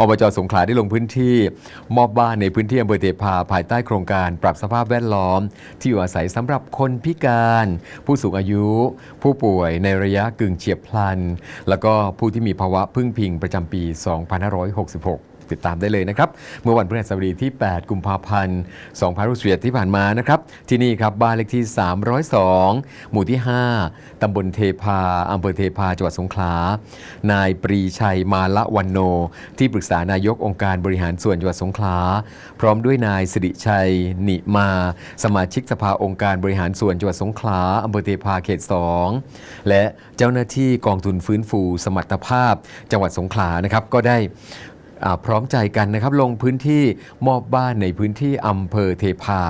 อบจสงขลาได้ลงพื้นที่ มอบบ้านในพื้นที่อำเภอเทพาภายใต้โครงการปรับสภาพแวดล้อม ที่อยู่อาศัยสำหรับคนพิการ ผู้สูงอายุ ผู้ป่วยในระยะกึ่งเฉียบพลัน แล้วก็ผู้ที่มีภาวะพึ่งพิงประจำปี 2566 ติดตามได้เลยนะครับ เมื่อวันพฤหัสบดีที่ 8 กุมภาพันธ์2061ที่ผ่านมานะครับที่นี่ครับบ้านเลขที่ 302 หมู่ที่ 5ตำบลเทพาอำเภอเทพาจังหวัดสงขลา นายปรีชัยมาละวันโน ที่ปรึกษานายกองค์การบริหารส่วนจังหวัดสงขลา พร้อมด้วยนายสิริชัย นิมา สมาชิกสภาองค์การบริหารส่วนจังหวัดสงขลาอำเภอเทพาเขต 2 และเจ้าหน้าที่กองทุนฟื้นฟูสมรรถภาพ จังหวัดสงขลานะครับก็ได้ พร้อมใจกันนะครับลงพื้นที่มอบบ้านในพื้นที่อำเภอเทพา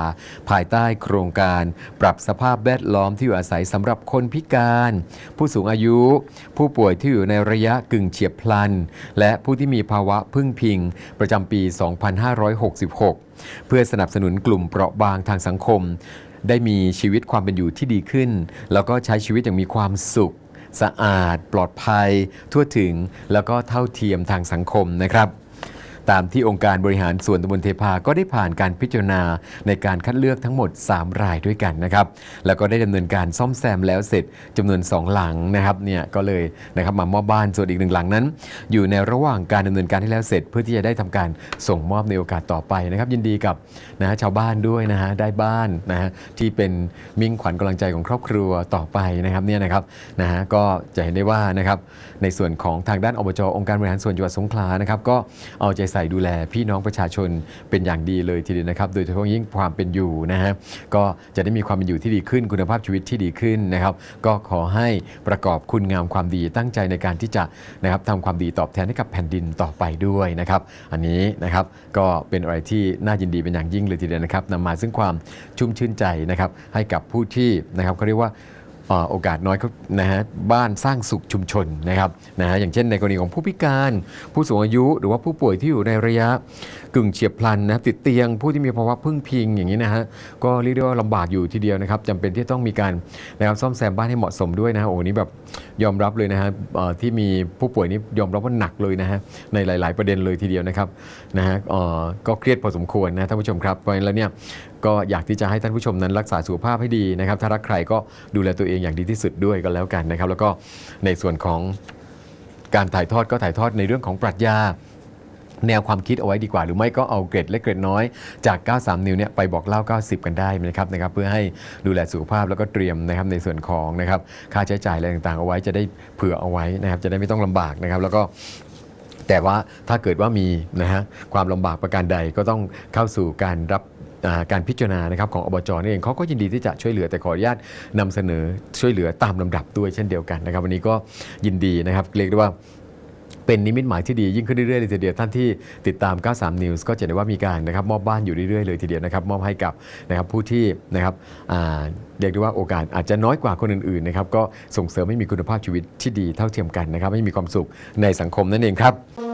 ภายใต้โครงการปรับสภาพแวดล้อมที่อยู่อาศัยสำหรับคนพิการ ผู้สูงอายุ ผู้ป่วยที่อยู่ในระยะกึ่งเฉียบพลัน และผู้ที่มีภาวะพึ่งพิง ประจำปี 2566 เพื่อสนับสนุนกลุ่มเปราะบางทางสังคม ได้มีชีวิตความเป็นอยู่ที่ดีขึ้น แล้วก็ใช้ชีวิตอย่างมีความสุข สะอาด ปลอดภัย ทั่วถึงแล้วก็เท่าเทียมทางสังคมนะครับ ตามที่องค์การบริหารส่วนตำบลเทพาก็ได้ผ่านการพิจารณาในการคัดเลือกทั้งหมด 3 รายด้วยกันนะครับ แล้วก็ได้ดำเนินการซ่อมแซมแล้วเสร็จจำนวน 2 หลังนะครับเนี่ยก็เลยนะครับมามอบบ้านส่วนอีกหนึ่งหลังนั้น อยู่ในระหว่างการดำเนินการให้แล้วเสร็จ เพื่อที่จะได้ทำการส่งมอบในโอกาสต่อไปนะครับ ยินดีกับนะชาวบ้านด้วยนะฮะได้บ้านนะฮะที่เป็นมิ่งขวัญกำลังใจของครอบครัวต่อไปนะครับเนี่ยนะครับนะฮะก็จะเห็นได้ว่านะครับในส่วนของทางด้านอบจองค์การบริหารส่วนจังหวัดสงขลานะครับก็เอาใจใส่ดูแลพี่น้องประชาชนเป็นอย่างดีเลยทีเดียวนะครับ โดยเฉพาะยิ่งความเป็นอยู่นะฮะก็จะได้มีความเป็นอยู่ที่ดีขึ้นคุณภาพชีวิตที่ดีขึ้นนะครับ ก็ขอให้ประกอบคุณงามความดีตั้งใจในการที่จะนะครับทำความดีตอบแทนให้กับแผ่นดินต่อไปด้วยนะครับ อันนี้นะครับก็เป็นอะไรที่น่ายินดีเป็นอย่างยิ่งเลยทีเดียวนะครับนำมาซึ่งความชุ่มชื่นใจนะครับให้กับผู้ที่นะครับเขาเรียกว่า โอกาสน้อยก็นะฮะบ้านสร้างสุขชุมชนนะครับนะฮะอย่างเช่นในกรณีของผู้พิการ ผู้สูงอายุหรือว่าผู้ป่วยที่อยู่ในระยะกึ่งเฉียบพลันนะติดเตียง ผู้ที่มีภาวะพึ่งพิงอย่างนี้นะฮะก็เรียกได้ว่าลำบากอยู่ทีเดียวนะครับจำเป็นที่ต้องมีการนะครับซ่อมแซมบ้านให้เหมาะสมด้วยนะฮะโอ้นี่แบบยอมรับเลยนะฮะที่มีผู้ป่วยนี่ยอมรับว่าหนักเลยนะฮะในหลาย ๆ ประเด็นเลยทีเดียวนะครับนะฮะก็เครียดพอสมควรนะท่านผู้ชมครับเพราะฉะนั้นแล้วเนี่ยก็อยากที่จะให้ท่านผู้ชมนั้นรักษาสุขภาพให้ดีนะครับ ถ้ารักใครก็ดูแลตัวเองอย่างดีที่สุดด้วยก็แล้วกันนะครับ แล้วก็ในส่วนของการถ่ายทอดก็ถ่ายทอดในเรื่องของปรัชญาแนวความคิดเอาไว้ดีกว่า หรือไม่ก็เอาเกรดเล็กเกรดน้อยจาก 93 นิ้วเนี่ยไปบอกเล่า 90 กันได้นะครับนะครับ เพื่อให้ดูแลสุขภาพแล้วก็เตรียมนะครับในส่วนของนะครับค่าใช้จ่ายอะไรต่างๆ เอาไว้จะได้เผื่อเอาไว้นะครับจะได้ไม่ต้องลำบากนะครับ แล้วก็แต่ว่าถ้าเกิดว่ามีนะฮะความลำบากประการใดก็ต้องเข้าสู่การรับ การพิจารณานะครับของอบจนี่เองเขาก็ยินดีที่จะช่วยเหลือแต่ขออนุญาตนำเสนอช่วยเหลือตามลำดับด้วยเช่นเดียวกันนะครับ วันนี้ก็ยินดีนะครับเรียกได้ว่าเป็นนิมิตหมายที่ดียิ่งขึ้นเรื่อยๆเลยทีเดียวท่านที่ติดตาม 93 News ก็จะได้ว่ามีการนะครับมอบบ้านอยู่เรื่อยๆเลยทีเดียวนะครับมอบให้กับนะครับผู้ที่นะครับเรียกได้ว่าโอกาสอาจจะน้อยกว่าคนอื่นๆนะครับก็ส่งเสริมให้มีคุณภาพชีวิตที่ดีเท่าเทียมกันนะครับให้มีความสุขในสังคมนั่นเองครับ